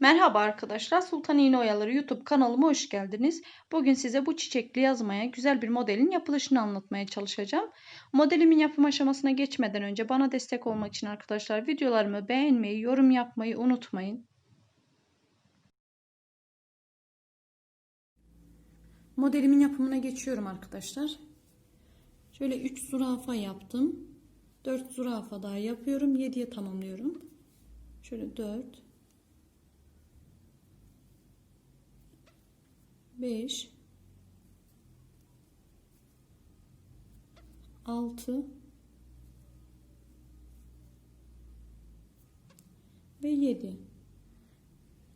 Merhaba arkadaşlar, Sultan İğne Oyaları YouTube kanalıma hoş geldiniz. Bugün size bu çiçekli yazmaya güzel bir modelin yapılışını anlatmaya çalışacağım. Modelimin yapım aşamasına geçmeden önce bana destek olmak için arkadaşlar videolarımı beğenmeyi, yorum yapmayı unutmayın. Modelimin yapımına geçiyorum arkadaşlar. Şöyle 3 zürafa yaptım. 4 zürafa daha yapıyorum. 7'ye tamamlıyorum. Şöyle 4 5 6 ve 7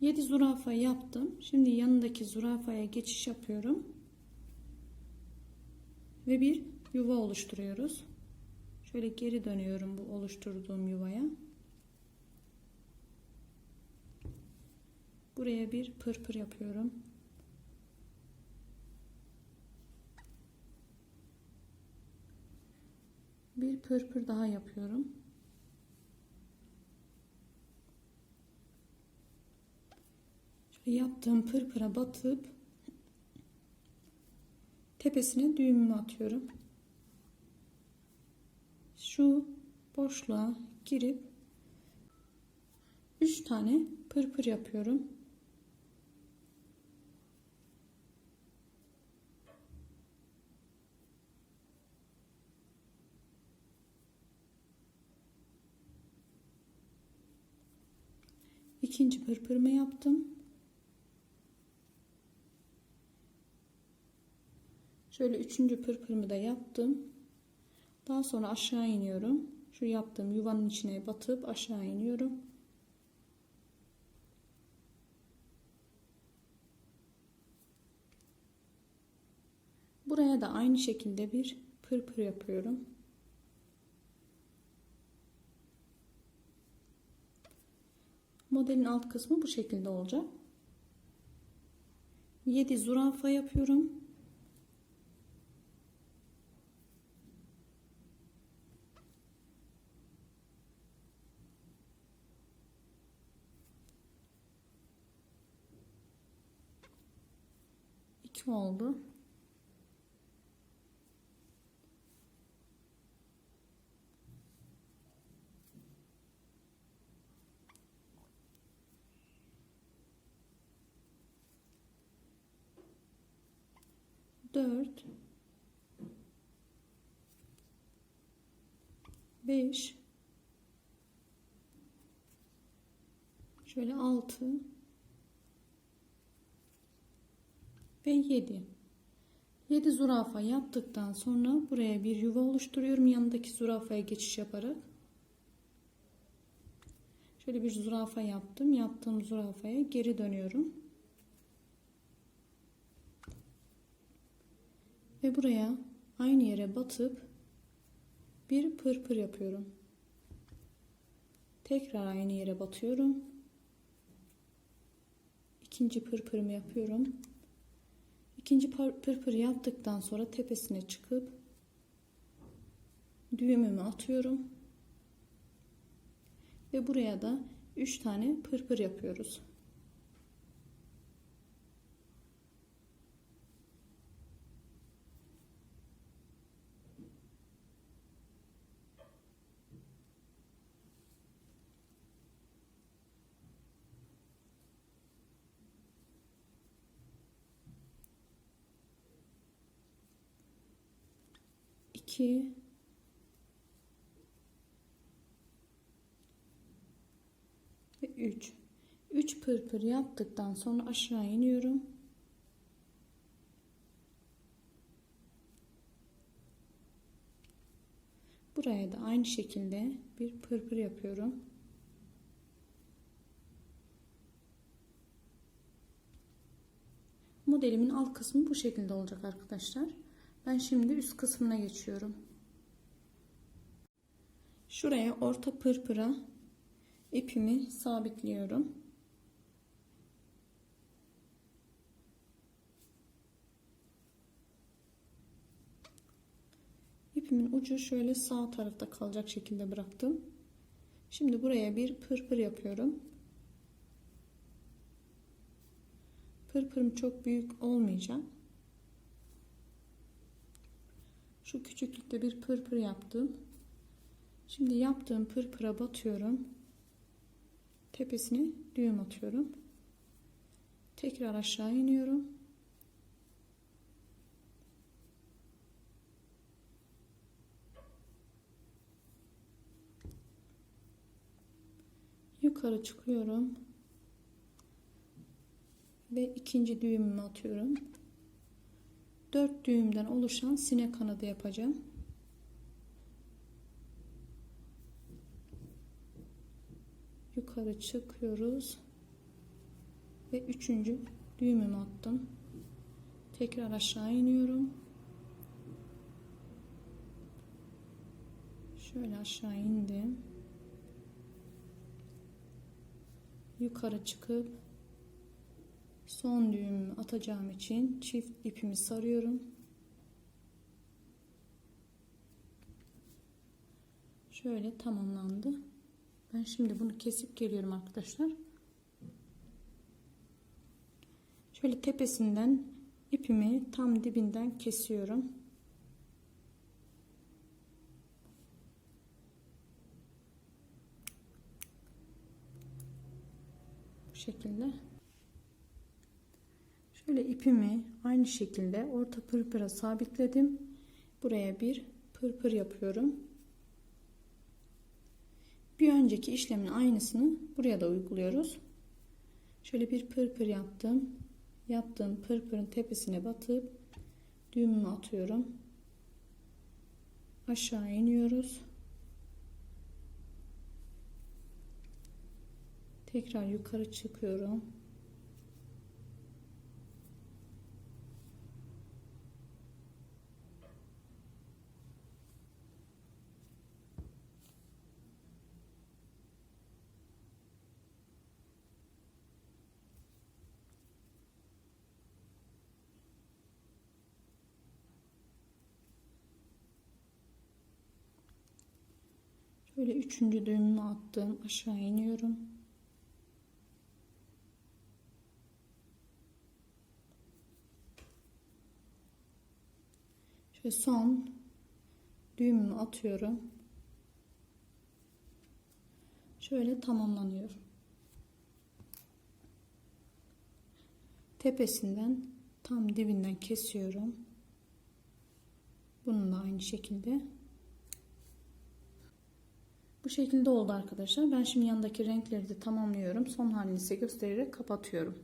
7 zürafa yaptım. Şimdi yanındaki zürafaya geçiş yapıyorum. Ve bir yuva oluşturuyoruz. Şöyle geri dönüyorum bu oluşturduğum yuvaya. Buraya bir pırpır yapıyorum. Bir pırpır daha yapıyorum. Şöyle yaptığım pırpıra batıp tepesine düğümümü atıyorum. Şu boşluğa girip 3 tane pırpır yapıyorum. İkinci pırpırımı yaptım. Şöyle üçüncü pırpırımı da yaptım. Daha sonra aşağı iniyorum. Şu yaptığım yuvanın içine batıp aşağı iniyorum. Buraya da aynı şekilde bir pırpır yapıyorum. Modelin alt kısmı bu şekilde olacak. 7 zürafa yapıyorum. İki oldu. Dört. Beş. Şöyle altı. Ve yedi. Yedi zürafa yaptıktan sonra buraya bir yuva oluşturuyorum. Yanındaki zürafaya geçiş yaparak. Şöyle bir zürafa yaptım. Yaptığım zürafaya geri dönüyorum. Ve buraya aynı yere batıp bir pırpır yapıyorum. Tekrar aynı yere batıyorum. İkinci pırpırımı yapıyorum. İkinci pırpır yaptıktan sonra tepesine çıkıp düğümümü atıyorum. Ve buraya da 3 tane pırpır yapıyoruz. İki ve üç. Üç pırpır yaptıktan sonra aşağı iniyorum. Buraya da aynı şekilde bir pırpır yapıyorum. Modelimin alt kısmı bu şekilde olacak arkadaşlar. Ben şimdi üst kısmına geçiyorum. Şuraya orta pırpıra ipimi sabitliyorum. İpimin ucu şöyle sağ tarafta kalacak şekilde bıraktım. Şimdi buraya bir pırpır yapıyorum. Pırpırım çok büyük olmayacak. Şu küçüklükte bir pırpır yaptım. Şimdi yaptığım pırpıra batıyorum. Tepesine düğüm atıyorum. Tekrar aşağı iniyorum. Yukarı çıkıyorum. Ve ikinci düğümümü atıyorum. Dört düğümden oluşan sinek kanadı yapacağım. Yukarı çıkıyoruz. Ve üçüncü düğümümü attım. Tekrar aşağı iniyorum. Şöyle aşağı indim. Yukarı çıkıp son düğümümü atacağım için çift ipimi sarıyorum. Şöyle tamamlandı. Ben şimdi bunu kesip geliyorum arkadaşlar. Şöyle tepesinden ipimi tam dibinden kesiyorum. Bu şekilde. Şöyle ipimi aynı şekilde orta pırpıra sabitledim. Buraya bir pırpır yapıyorum. Bir önceki işlemin aynısını buraya da uyguluyoruz. Şöyle bir pırpır yaptım. Yaptığım pırpırın tepesine batıp düğümümü atıyorum. Aşağı iniyoruz. Tekrar yukarı çıkıyorum. Şöyle üçüncü düğümümü attım. Aşağı iniyorum. Şöyle son düğümümü atıyorum. Şöyle tamamlanıyor. Tepesinden tam dibinden kesiyorum. Bununla aynı şekilde. Bu şekilde oldu arkadaşlar. Ben şimdi yanındaki renkleri de tamamlıyorum. Son halini size göstererek kapatıyorum.